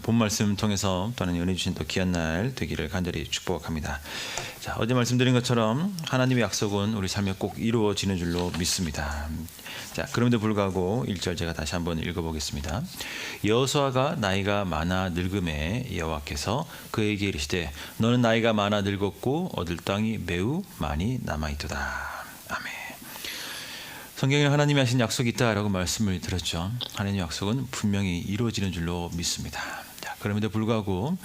본 말씀 통해서 또는 은혜 주신 또 귀한 날 되기를 간절히 축복합니다. 자, 어제 말씀드린 것처럼 하나님의 약속은 우리 삶에 꼭 이루어지는 줄로 믿습니다. 자, 그럼에도 불구하고 1절 제가 다시 한번 읽어 보겠습니다. 여호수아가 나이가 많아 늙음에 여호와께서 그에게 이르시되 너는 나이가 많아 늙었고 얻을 땅이 매우 많이 남아 있도다. 아멘. 성경에 하나님이 하신 약속이 있다라고 말씀을 들었죠. 하나님의 약속은 분명히 이루어지는 줄로 믿습니다. 자, 그럼에도 불구하고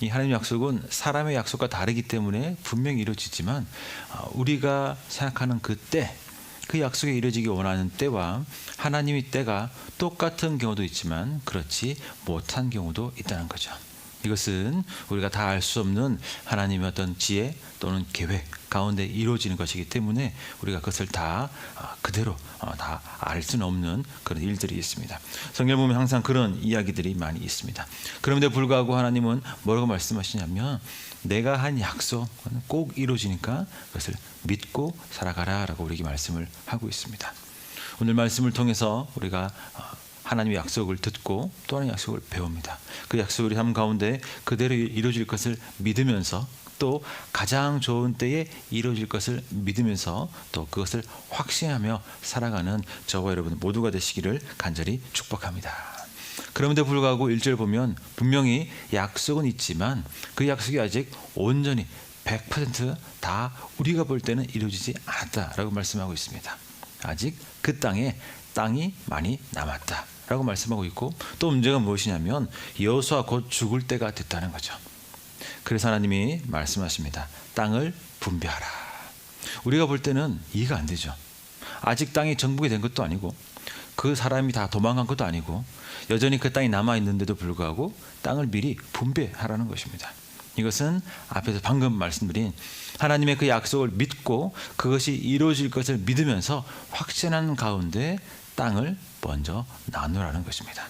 이 하나님의 약속은 사람의 약속과 다르기 때문에 분명히 이루어지지만 어, 우리가 생각하는 그 때, 그 약속이 이루어지기 원하는 때와 하나님의 때가 똑같은 경우도 있지만 그렇지 못한 경우도 있다는 거죠. 이것은 우리가 다 알 수 없는 하나님의 어떤 지혜 또는 계획 가운데 이루어지는 것이기 때문에 우리가 그것을 다 어, 그대로 다 알 수는 없는 그런 일들이 있습니다. 성경 보면 항상 그런 이야기들이 많이 있습니다. 그런데 불구하고 하나님은 뭐라고 말씀하시냐면 내가 한 약속은 꼭 이루어지니까 그것을 믿고 살아가라라고 우리에게 말씀을 하고 있습니다. 오늘 말씀을 통해서 우리가 어, 하나님의 약속을 듣고 또 하나님의 약속을 배웁니다. 그 우리 삶 가운데 그대로 이루어질 것을 믿으면서 또 가장 좋은 때에 이루어질 것을 믿으면서 또 그것을 확신하며 살아가는 저와 여러분 모두가 되시기를 간절히 축복합니다. 그럼에도 불구하고 1절 보면 분명히 약속은 있지만 그 약속이 아직 온전히 100%다 우리가 볼 때는 이루어지지 않았다라고 말씀하고 있습니다. 아직 그 땅에 땅이 많이 남았다. 라고 말씀하고 있고 또 문제가 무엇이냐면 여호수아 곧 죽을 때가 됐다는 거죠. 그래서 하나님이 말씀하십니다. 땅을 분배하라. 우리가 볼 때는 이해가 안 되죠. 아직 땅이 정복이 된 것도 아니고 그 사람이 다 도망간 것도 아니고 여전히 그 땅이 남아 있는데도 불구하고 땅을 미리 분배하라는 것입니다. 이것은 앞에서 방금 말씀드린 하나님의 그 약속을 믿고 그것이 이루어질 것을 믿으면서 확신하는 가운데 땅을 먼저 나누라는 것입니다.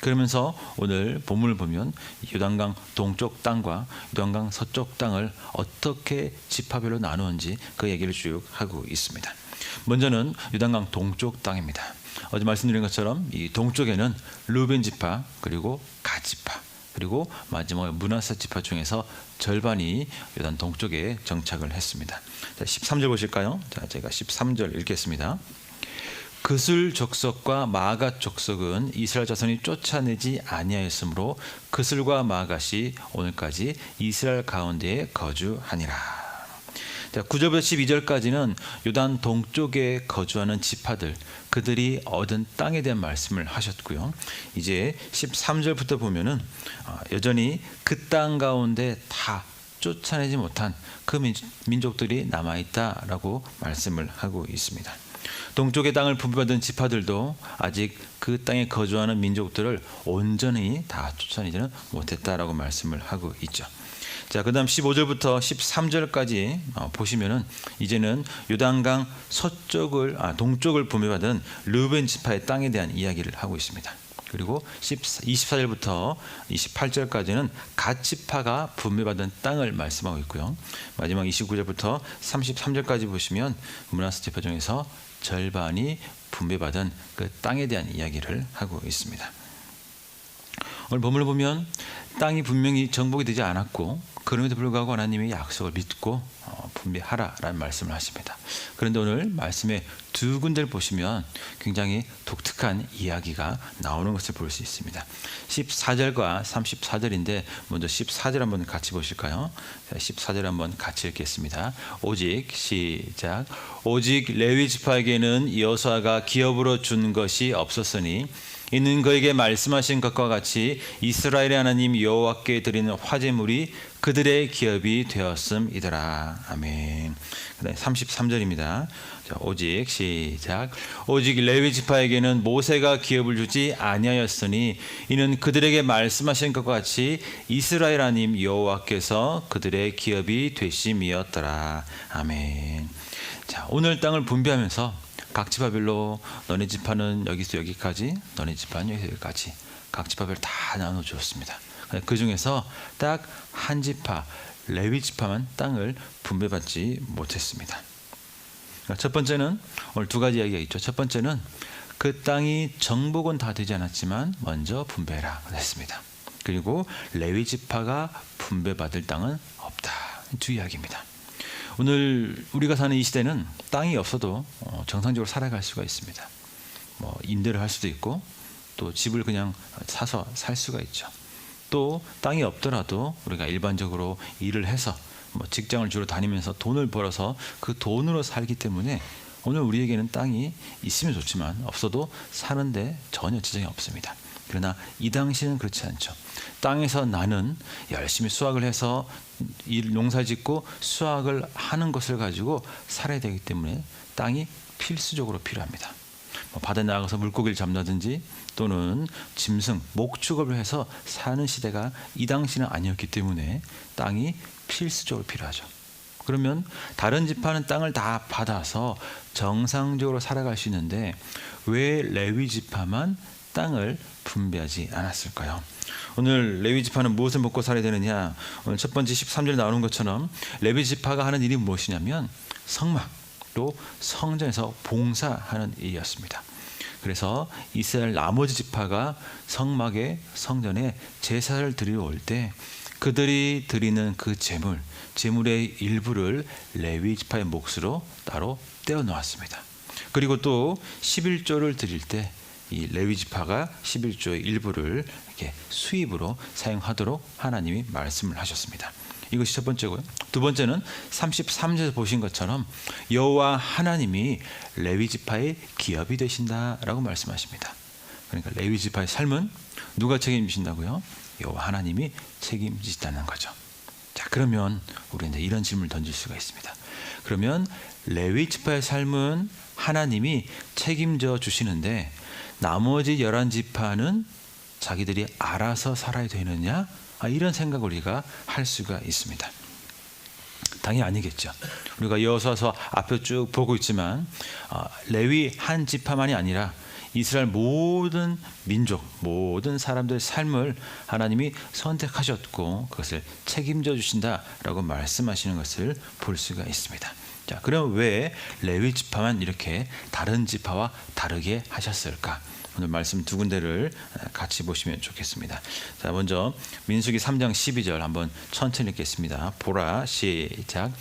그러면서 오늘 본문을 보면 요단강 동쪽 땅과 요단강 서쪽 땅을 어떻게 지파별로 나누는지 그 얘기를 쭉 하고 있습니다. 먼저는 요단강 동쪽 땅입니다. 어제 말씀드린 것처럼 이 동쪽에는 루벤 지파 그리고 가 지파 그리고 마지막에 문하세 지파 중에서 절반이 요단 동쪽에 정착을 했습니다. 자, 13절 보실까요? 자, 제가 13절 읽겠습니다. 그슬 족속과 마가 족속은 이스라엘 자손이 쫓아내지 아니하였으므로 그슬과 마갓이 오늘까지 이스라엘 가운데에 거주하니라. 자, 9절부터 12절까지는 요단 동쪽에 거주하는 지파들 그들이 얻은 땅에 대한 말씀을 하셨고요. 이제 13절부터 보면은 어, 여전히 그 땅 가운데 다 쫓아내지 못한 그 민족들이 남아 있다라고 말씀을 하고 있습니다. 동쪽의 땅을 분배받은 지파들도 아직 그 땅에 거주하는 민족들을 온전히 다 쫓아내지는 못했다라고 말씀을 하고 있죠. 자, 그다음 15절부터 13절까지 어, 보시면은 이제는 요단강 서쪽을 아, 동쪽을 분배받은 르벤 지파의 땅에 대한 이야기를 하고 있습니다. 그리고 24절부터 28절까지는 갓 지파가 분배받은 땅을 말씀하고 있고요. 마지막 29절부터 33절까지 보시면 문하스 지파 중에서 절반이 분배받은 그 땅에 대한 이야기를 하고 있습니다. 오늘 본문을 보면 땅이 분명히 정복이 되지 않았고 그럼에도 불구하고 하나님의 약속을 믿고 어, 분배하라라는 말씀을 하십니다. 그런데 오늘 말씀의 두 군데를 보시면 굉장히 독특한 이야기가 나오는 것을 볼 수 있습니다. 14절과 34절인데 먼저 14절 한번 같이 보실까요? 14절 한번 같이 읽겠습니다. 오직 시작 오직 레위 지파에게는 여호수아가 기업으로 준 것이 없었으니 이는 그에게 말씀하신 것과 같이 이스라엘의 하나님 여호와께 드리는 화제물이 그들의 기업이 되었음이더라. 아멘. 33절입니다. 자, 오직 시작. 오직 레위 지파에게는 모세가 기업을 주지 아니하였으니 이는 그들에게 말씀하신 것과 같이 이스라엘 하나님 여호와께서 그들의 기업이 되심이었더라. 아멘. 자, 오늘 땅을 분배하면서 각 지파별로 너네 지파는 여기서 여기까지, 너네 지파는 여기서 여기까지 각 지파별 다 나눠 주었습니다. 그 중에서 딱 한 지파 레위 지파만 땅을 분배받지 못했습니다. 그러니까 첫 번째는 오늘 두 가지 이야기가 있죠. 첫 번째는 그 땅이 정복은 다 되지 않았지만 먼저 분배라 했습니다. 그리고 레위 지파가 분배받을 땅은 없다. 두 이야기입니다. 오늘 우리가 사는 이 시대는 땅이 없어도 어, 정상적으로 살아갈 수가 있습니다. 뭐 임대를 할 수도 있고 또 집을 그냥 사서 살 수가 있죠. 또 땅이 없더라도 우리가 일반적으로 일을 해서 뭐 직장을 주로 다니면서 돈을 벌어서 그 돈으로 살기 때문에 오늘 우리에게는 땅이 있으면 좋지만 없어도 사는데 전혀 지장이 없습니다. 그러나 이 당시는 그렇지 않죠. 땅에서 나는 열심히 수확을 해서 일 농사 짓고 수확을 하는 것을 가지고 살아야 되기 때문에 땅이 필수적으로 필요합니다. 뭐 바다에 나가서 물고기를 잡는다든지 또는 짐승, 목축업을 해서 사는 시대가 이 당시는 아니었기 때문에 땅이 필수적으로 필요하죠. 그러면 다른 지파는 땅을 다 받아서 정상적으로 살아갈 수 있는데 왜 레위 지파만 땅을 분배하지 않았을까요? 오늘 레위 지파는 무엇을 먹고 살아야 되느냐? 오늘 첫 번째 13절에 나오는 것처럼 레위 지파가 하는 일이 무엇이냐면 성막 또 성전에서 봉사하는 일이었습니다. 그래서 이스라엘 나머지 지파가 성막에 성전에 제사를 드리러 올 때 그들이 드리는 그 제물, 제물의 일부를 레위 지파의 몫으로 따로 떼어 놓았습니다. 그리고 또 11조를 드릴 때 이 레위 지파가 11조의 일부를 이렇게 수입으로 사용하도록 하나님이 말씀을 하셨습니다. 이것이 첫 번째고요. 두 번째는 33절에서 보신 것처럼 여호와 하나님이 레위 지파의 기업이 되신다라고 말씀하십니다. 그러니까 레위 지파의 삶은 누가 책임지신다고요? 여호와 하나님이 책임지시다는 거죠. 자, 그러면 우리 이제 이런 질문을 던질 수가 있습니다. 그러면 레위 지파의 삶은 하나님이 책임져 주시는데 나머지 열한 지파는 자기들이 알아서 살아야 되느냐? 아, 이런 생각을 우리가 할 수가 있습니다. 당연히 아니겠죠. 우리가 여호수아서 앞에 쭉 보고 있지만 어, 레위 한 지파만이 아니라 이스라엘 모든 민족, 모든 사람들의 삶을 하나님이 선택하셨고 그것을 책임져 주신다라고 말씀하시는 것을 볼 수가 있습니다. 자, 그럼 왜 레위 지파만 이렇게 다른 지파와 다르게 하셨을까? 오늘 말씀 두 군데를 같이 보시면 좋겠습니다. 자, 먼저 민수기 3장 12절 한번 천천히 읽겠습니다. 보라 시작.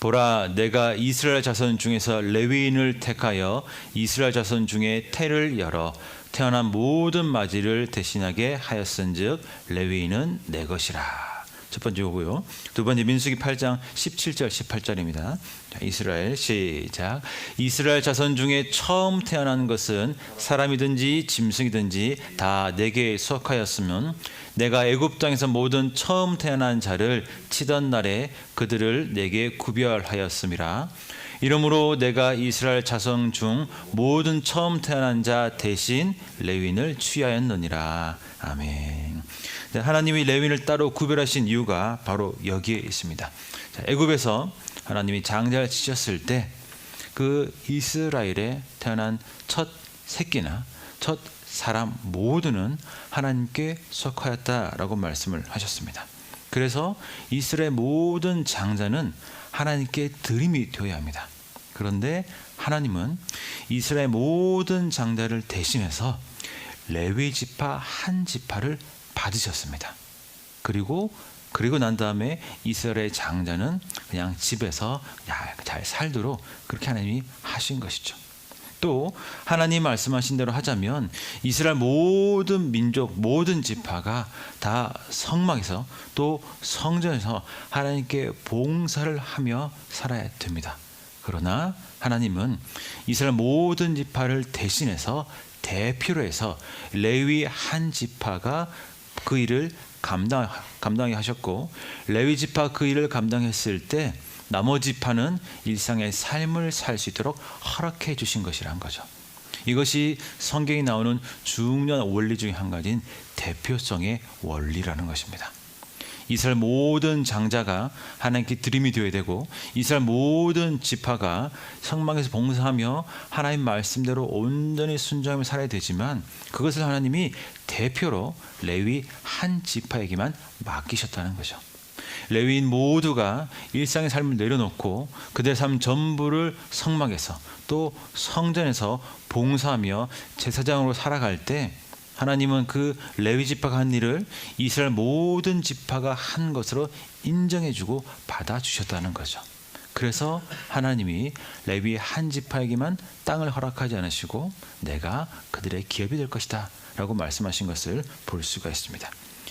보라 내가 이스라엘 자손 중에서 레위인을 택하여 이스라엘 자손 중에 태를 열어 태어난 모든 마지를 대신하게 하였은즉 레위인은 내 것이라. 첫 번째 오고요. 두 번째 민수기 8장 17절 18절입니다. 자, 이스라엘 시작. 이스라엘 자손 중에 처음 태어난 것은 사람이든지 짐승이든지 다 내게 속하였으면 내가 애굽 땅에서 모든 처음 태어난 자를 치던 날에 그들을 내게 구별하였음이라. 이러므로 내가 이스라엘 자손 중 모든 처음 태어난 자 대신 레윈을 취하였느니라. 아멘. 네, 하나님이 레윈을 따로 구별하신 이유가 바로 여기에 있습니다. 자, 애굽에서 하나님이 장자를 치셨을 때 그 이스라엘에 태어난 첫 새끼나 첫 사람 모두는 하나님께 속하였다라고 말씀을 하셨습니다. 그래서 이스라엘 모든 장자는 하나님께 드림이 되어야 합니다. 그런데 하나님은 이스라엘 모든 장자를 대신해서 레위 지파 한 지파를 받으셨습니다. 그리고 그리고 난 다음에 이스라엘 장자는 그냥 집에서 잘 살도록 그렇게 하나님이 하신 것이죠. 또 하나님 말씀하신 대로 하자면 이스라엘 모든 민족 모든 지파가 다 성막에서 또 성전에서 하나님께 봉사를 하며 살아야 됩니다. 그러나 하나님은 이스라엘 모든 지파를 대신해서 대표로 해서 레위 한 지파가 그 일을 감당 감당해 하셨고 레위 지파 그 일을 감당했을 때 나머지 지파는 일상의 삶을 살 수 있도록 허락해 주신 것이란 거죠. 이것이 성경에 나오는 중요한 원리 중에 한 가지인 대표성의 원리라는 것입니다. 이스라엘 모든 장자가 하나님께 드림이 되어야 되고 이스라엘 모든 지파가 성막에서 봉사하며 하나님 말씀대로 온전히 순종하며 살아야 되지만 그것을 하나님이 대표로 레위 한 지파에게만 맡기셨다는 거죠. 레위인 모두가 일상의 삶을 내려놓고 그들의 삶 전부를 성막에서 또 성전에서 봉사하며 제사장으로 살아갈 때 하나님은 그 레위 지파가 한 일을 이스라엘 모든 지파가 한 것으로 인정해주고 받아주셨다는 거죠. 그래서 하나님이 레위 한 지파에게만 땅을 허락하지 않으시고 내가 그들의 기업이 될 것이다 라고 말씀하신 것을 볼 수가 있습니다.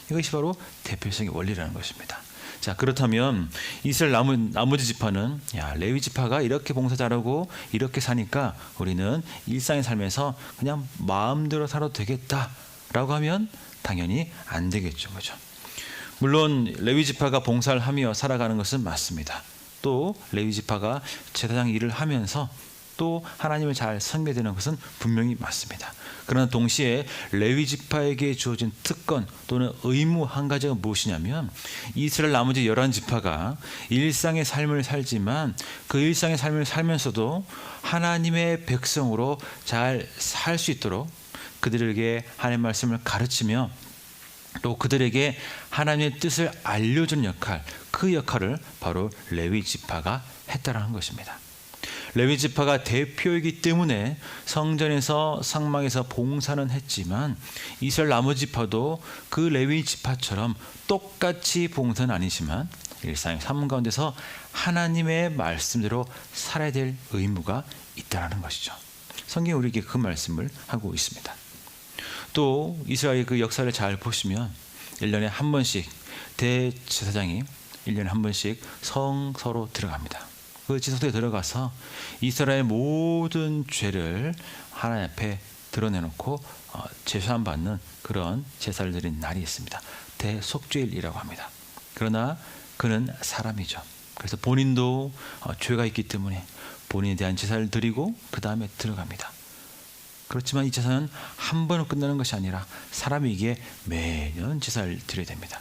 이것이 바로 대표성의 원리라는 것입니다. 자 그렇다면 이스라엘 나무, 나머지 지파는 야 레위 지파가 이렇게 봉사 잘하고 이렇게 사니까 우리는 일상의 삶에서 그냥 마음대로 살아도 되겠다라고 하면 당연히 안 되겠죠, 그죠? 물론 레위 지파가 봉사를 하며 살아가는 것은 맞습니다. 또 레위 지파가 제사장 일을 하면서 또 하나님을 잘 섬겨되는 것은 분명히 맞습니다. 그러나 동시에 레위 지파에게 주어진 특권 또는 의무 한 가지가 무엇이냐면 이스라엘 나머지 열한 지파가 일상의 삶을 살지만 그 일상의 삶을 살면서도 하나님의 백성으로 잘 살 수 있도록 그들에게 하나님의 말씀을 가르치며 또 그들에게 하나님의 뜻을 알려주는 역할, 그 역할을 바로 레위 지파가 했다라는 것입니다. 레위 지파가 대표이기 때문에 성전에서 상막에서 봉사는 했지만 이스라엘 나머지 지파도 그 레위 지파처럼 똑같이 봉사는 아니지만 일상의 삶 가운데서 하나님의 말씀대로 살아야 될 의무가 있다라는 것이죠. 성경이 우리에게 그 말씀을 하고 있습니다. 또 이스라엘 그 역사를 잘 보시면 1년에 한 번씩 대제사장이 1년에 한 번씩 성서로 들어갑니다. 그 지성소에 들어가서 이스라엘 모든 죄를 하나님 앞에 드러내놓고 어, 제사함 받는 그런 제사를 드린 날이 있습니다. 대속죄일이라고 합니다. 그러나 그는 사람이죠. 그래서 본인도 어, 죄가 있기 때문에 본인에 대한 제사를 드리고 그 다음에 들어갑니다. 그렇지만 이 제사는 한 번으로 끝나는 것이 아니라 사람에게 매년 제사를 드려야 됩니다.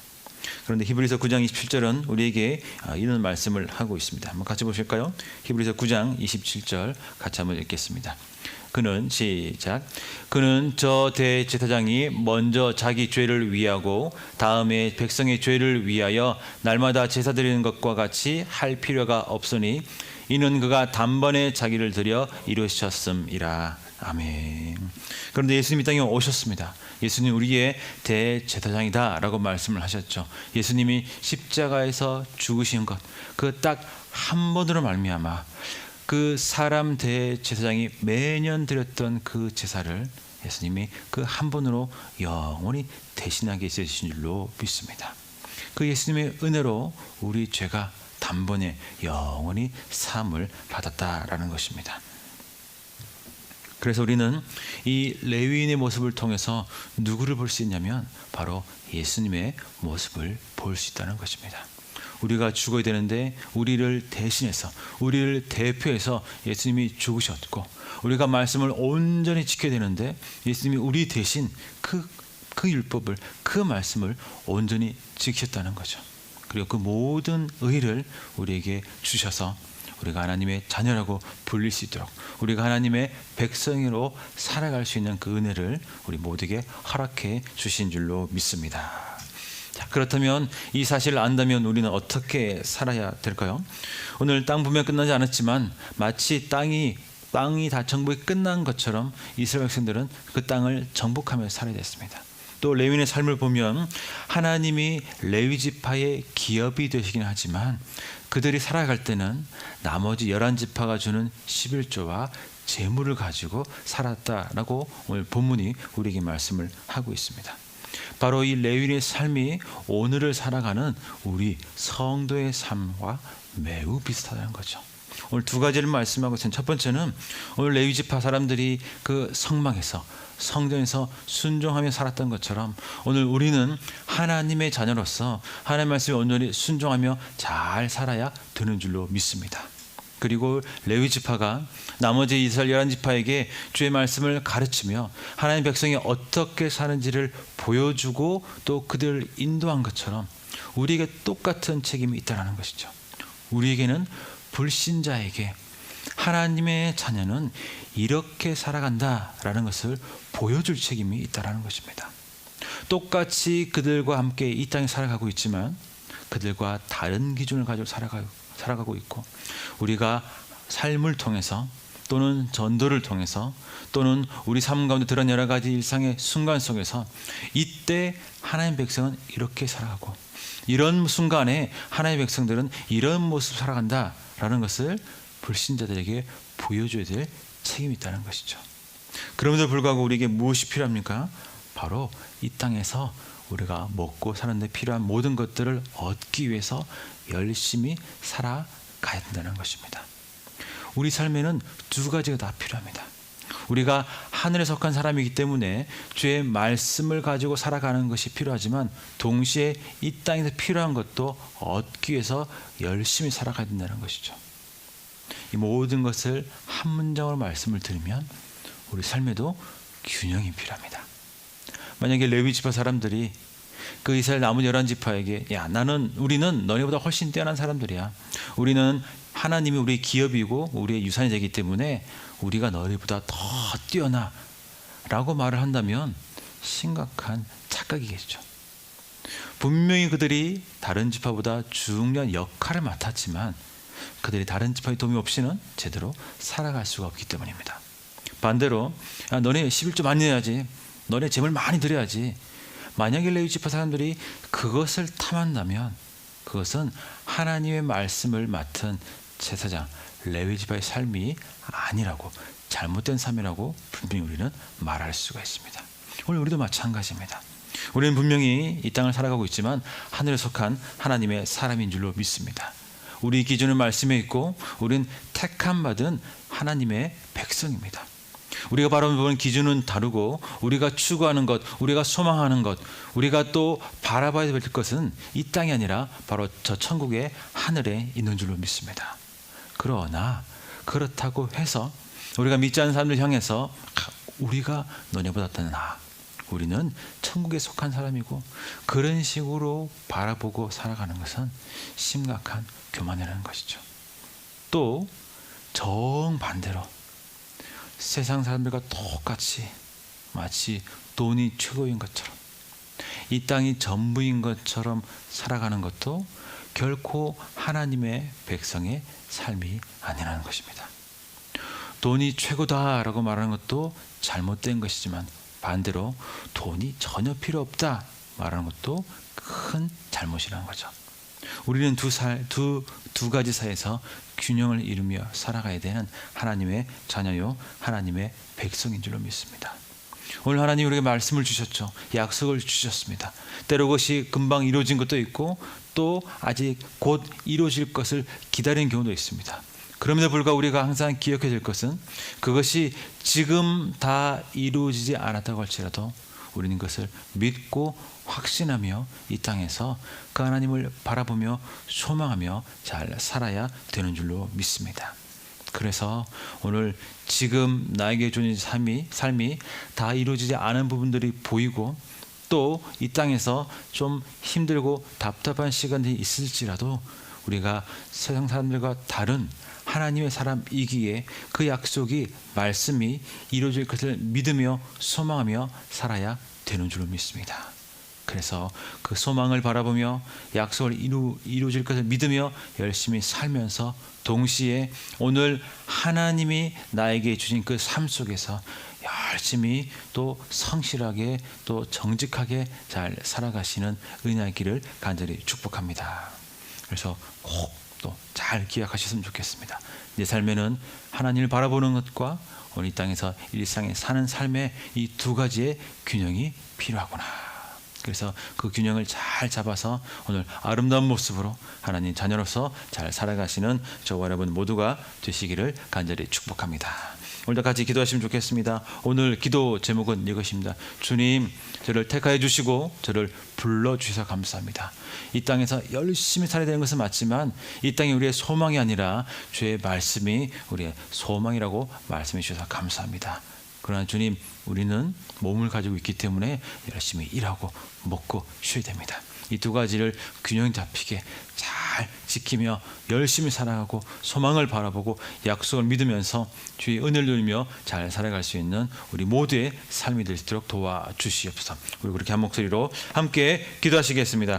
그런데 히브리서 9장 27절은 우리에게 아, 이런 말씀을 하고 있습니다. 한번 같이 보실까요? 히브리서 9장 27절 같이 한번 읽겠습니다. 그는 시작 그는 저 대제사장이 먼저 자기 죄를 위하고 다음에 백성의 죄를 위하여 날마다 제사 드리는 것과 같이 할 필요가 없으니 이는 그가 단번에 자기를 드려 이루셨음이라 아멘. 그런데 예수님 이 땅에 오셨습니다. 예수님 우리의 대제사장이다라고 말씀을 하셨죠. 예수님이 십자가에서 죽으신 것, 그 딱 한 번으로 말미암아 그 사람 대제사장이 매년 드렸던 그 제사를 예수님이 그 한 번으로 영원히 대신하게 해주신 줄로 믿습니다. 그 예수님의 은혜로 우리 죄가 단번에 영원히 사함을 받았다라는 것입니다. 그래서 우리는 이 레위인의 모습을 통해서 누구를 볼 수 있냐면 바로 예수님의 모습을 볼 수 있다는 것입니다. 우리가 죽어야 되는데 우리를 대신해서 우리를 대표해서 예수님이 죽으셨고 우리가 말씀을 온전히 지켜야 되는데 예수님이 우리 대신 그, 그 율법을 그 말씀을 온전히 지켰다는 거죠. 그리고 그 모든 의를 우리에게 주셔서 우리가 하나님의 자녀라고 불릴 수 있도록 우리가 하나님의 백성으로 살아갈 수 있는 그 은혜를 우리 모두에게 허락해 주신 줄로 믿습니다. 자, 그렇다면 이 사실을 안다면 우리는 어떻게 살아야 될까요? 오늘 땅 분명 끝나지 않았지만 마치 땅이 땅이 다 정복이 끝난 것처럼 이스라엘 백성들은 그 땅을 정복하며 살아야 됐습니다. 또 레위인의 삶을 보면 하나님이 레위 지파의 기업이 되시긴 하지만 그들이 살아갈 때는 나머지 열한 지파가 주는 11조와 재물을 가지고 살았다라고 오늘 본문이 우리에게 말씀을 하고 있습니다. 바로 이 레위인의 삶이 오늘을 살아가는 우리 성도의 삶과 매우 비슷하다는 거죠. 오늘 두 가지를 말씀하고 있습니다. 첫 번째는 오늘 레위 지파 사람들이 그 성막에서 성전에서 순종하며 살았던 것처럼 오늘 우리는 하나님의 자녀로서 하나님의 말씀에 온전히 순종하며 잘 살아야 되는 줄로 믿습니다. 그리고 레위 지파가 나머지 이스라엘 열한 지파에게 주의 말씀을 가르치며 하나님 백성이 어떻게 사는지를 보여주고 또 그들을 인도한 것처럼 우리에게 똑같은 책임이 있다는 것이죠. 우리에게는 불신자에게 하나님의 자녀는 이렇게 살아간다라는 것을 보여줄 책임이 있다라는 것입니다. 똑같이 그들과 함께 이 땅에 살아가고 있지만 그들과 다른 기준을 가지고 살아가고, 살아가고 있고 우리가 삶을 통해서 또는 전도를 통해서 또는 우리 삶 가운데 드러난 여러 가지 일상의 순간 속에서 이때 하나님 백성은 이렇게 살아가고 이런 순간에 하나님의 백성들은 이런 모습 살아간다라는 것을 불신자들에게 보여줘야 될 책임이 있다는 것이죠. 그럼에도 불구하고 우리에게 무엇이 필요합니까? 바로 이 땅에서 우리가 먹고 사는데 필요한 모든 것들을 얻기 위해서 열심히 살아가야 된다는 것입니다. 우리 삶에는 두 가지가 다 필요합니다. 우리가 하늘에 속한 사람이기 때문에 주의 말씀을 가지고 살아가는 것이 필요하지만 동시에 이 땅에서 필요한 것도 얻기 위해서 열심히 살아가야 된다는 것이죠. 이 모든 것을 한 문장으로 말씀을 드리면 우리 삶에도 균형이 필요합니다. 만약에 레위 지파 사람들이 그 이스라엘 남은 열한 지파에게 야 나는 우리는 너네보다 훨씬 뛰어난 사람들이야. 우리는 하나님이 우리의 기업이고 우리의 유산이 되기 때문에 우리가 너희보다 더 뛰어나라고 말을 한다면 심각한 착각이겠죠. 분명히 그들이 다른 지파보다 중요한 역할을 맡았지만 그들이 다른 지파의 도움이 없이는 제대로 살아갈 수가 없기 때문입니다. 반대로 야, 너네 11조 많이 내야지. 너네 재물 많이 드려야지. 만약에 레위 지파 사람들이 그것을 탐한다면 그것은 하나님의 말씀을 맡은 제사장 레위 지파의 삶이 아니라고 잘못된 삶이라고 분명히 우리는 말할 수가 있습니다. 오늘 우리도 마찬가지입니다. 우리는 분명히 이 땅을 살아가고 있지만 하늘에 속한 하나님의 사람인 줄로 믿습니다. 우리 기준은 말씀에 있고 우리는 택함 받은 하나님의 백성입니다. 우리가 바라보는 기준은 다르고 우리가 추구하는 것, 우리가 소망하는 것, 우리가 또 바라봐야 될 것은 이 땅이 아니라 바로 저 천국의 하늘에 있는 줄로 믿습니다. 그러나 그렇다고 해서 우리가 믿지 않는 사람들 향해서 우리가 너네보다 더 나아. 우리는 천국에 속한 사람이고 그런 식으로 바라보고 살아가는 것은 심각한 교만이라는 것이죠. 또 정반대로 세상 사람들과 똑같이 마치 돈이 최고인 것처럼 이 땅이 전부인 것처럼 살아가는 것도 결코 하나님의 백성의 삶이 아니라는 것입니다. 돈이 최고다라고 말하는 것도 잘못된 것이지만 반대로 돈이 전혀 필요 없다 말하는 것도 큰 잘못이라는 거죠. 우리는 두, 살, 두, 두 가지 사이에서 균형을 이루며 살아가야 되는 하나님의 자녀요, 하나님의 백성인 줄로 믿습니다. 오늘 하나님 우리에게 말씀을 주셨죠. 약속을 주셨습니다. 때로 그것이 금방 이루어진 것도 있고 또 아직 곧 이루어질 것을 기다리는 경우도 있습니다. 그럼에도 불구하고 우리가 항상 기억해야 될 것은 그것이 지금 다 이루어지지 않았다고 할지라도 우리는 그것을 믿고 확신하며 이 땅에서 그 하나님을 바라보며 소망하며 잘 살아야 되는 줄로 믿습니다. 그래서 오늘 지금 나에게 주는 삶이 삶이 다 이루어지지 않은 부분들이 보이고 또 이 땅에서 좀 힘들고 답답한 시간이 있을지라도 우리가 세상 사람들과 다른 하나님의 사람이기에 그 약속이 말씀이 이루어질 것을 믿으며 소망하며 살아야 되는 줄로 믿습니다. 그래서 그 소망을 바라보며 약속을 이루, 이루어질 것을 믿으며 열심히 살면서 동시에 오늘 하나님이 나에게 주신 그 삶 속에서 열심히 또 성실하게 또 정직하게 잘 살아가시는 은혜의 길을 간절히 축복합니다. 그래서 꼭 또 잘 기억하셨으면 좋겠습니다. 내 삶에는 하나님을 바라보는 것과 오늘 이 땅에서 일상에 사는 삶의 이 두 가지의 균형이 필요하구나. 그래서 그 균형을 잘 잡아서 오늘 아름다운 모습으로 하나님 자녀로서 잘 살아가시는 저와 여러분 모두가 되시기를 간절히 축복합니다. 오늘도 같이 기도하시면 좋겠습니다. 오늘 기도 제목은 이것입니다. 주님, 저를 택하여 주시고 저를 불러 주셔서 감사합니다. 이 땅에서 열심히 살아야 되는 것은 맞지만 이 땅이 우리의 소망이 아니라 주의 말씀이 우리의 소망이라고 말씀해 주셔서 감사합니다. 그러나 주님, 우리는 몸을 가지고 있기 때문에 열심히 일하고 먹고 쉬어야 됩니다. 이 두 가지를 균형 잡히게 잘 지키며 열심히 살아가고 소망을 바라보고 약속을 믿으면서 주의 은혜를 누리며 잘 살아갈 수 있는 우리 모두의 삶이 될 수 있도록 도와주시옵소서. 우리 그렇게 한 목소리로 함께 기도하시겠습니다.